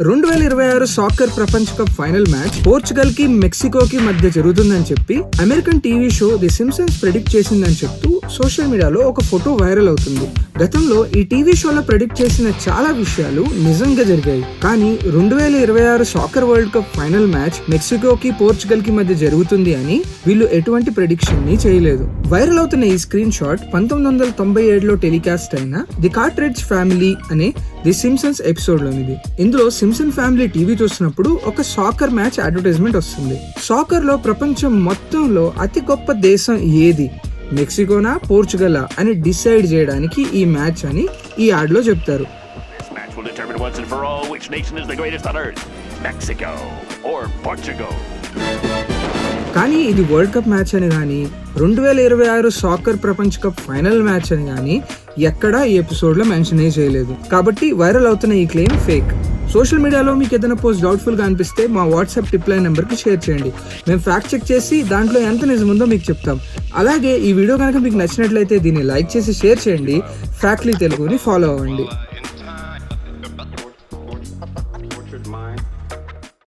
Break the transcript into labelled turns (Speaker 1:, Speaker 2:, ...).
Speaker 1: రెండు వేల ఇరవై ఆరు సాకర్ ప్రపంచ కప్ ఫైనల్ మ్యాచ్ పోర్చుగల్కి మెక్సికోకి మధ్య జరుగుతుందని చెప్పి American TV show the Simpsons predict చేసిందని చెప్తూ సోషల్ మీడియాలో ఒక ఫోటో వైరల్ అవుతుంది. గతంలో ఈ టీవీ షోలో ప్రెడిక్ట్ చేసిన చాలా విషయాలు నిజంగా జరిగాయి. కానీ రెండు వేల ఇరవై ఆరు soccer world cup final match మెక్సికోకి పోర్చుగల్కి మధ్య జరుగుతుంది అని వీళ్ళు ఎటువంటి ప్రెడిక్షన్ని చేయలేదు. వైరల్ అవుతున్న ఈ స్క్రీన్ షాట్ పంతొమ్మిది వందల తొంభై ఏడులో టెలికాస్ట్ అయిన ది కార్ట్రెడ్జ్ ఫ్యామిలీ అనే ది సిమ్సన్స్ ఎపిసోడ్ లోనిది ఇందులో సిమ్సన్ ఫ్యామిలీ టీవీ చూసినప్పుడు ఒక సాకర్ మ్యాచ్ అడ్వర్టైజ్మెంట్ వస్తుంది. సాకర్లో ప్రపంచం మొత్తంలో అతి గొప్ప దేశం ఏది? మెక్సికోనా పోర్చుగలా అని డిసైడ్ చేయడానికి ఈ మ్యాచ్ అని ఈ యాడ్లో చెప్తారు. కానీ ఇది వరల్డ్ కప్ మ్యాచ్ అని కానీ రెండు వేల ఇరవై ఆరు సాకర్ ప్రపంచ కప్ ఫైనల్ మ్యాచ్ అని కానీ ఎక్కడా ఈ ఎపిసోడ్లో మెన్షన్ చేయలేదు. కాబట్టి వైరల్ అవుతున్న ఈ క్లెయిమ్ ఫేక్ సోషల్ మీడియాలో మీకు ఏదైనా పోస్ట్ డౌట్ఫుల్గా అనిపిస్తే మా వాట్సాప్ టిప్లైన్ నెంబర్కి షేర్ చేయండి. మేము ఫ్యాక్ట్ చెక్ చేసి దాంట్లో ఎంత నిజం ఉందో మీకు చెప్తాం. అలాగే ఈ వీడియో కనుక మీకు నచ్చినట్లయితే దీన్ని లైక్ చేసి షేర్ చేయండి. ఫ్యాక్ట్లీ తెలుగుని ఫాలో అవ్వండి.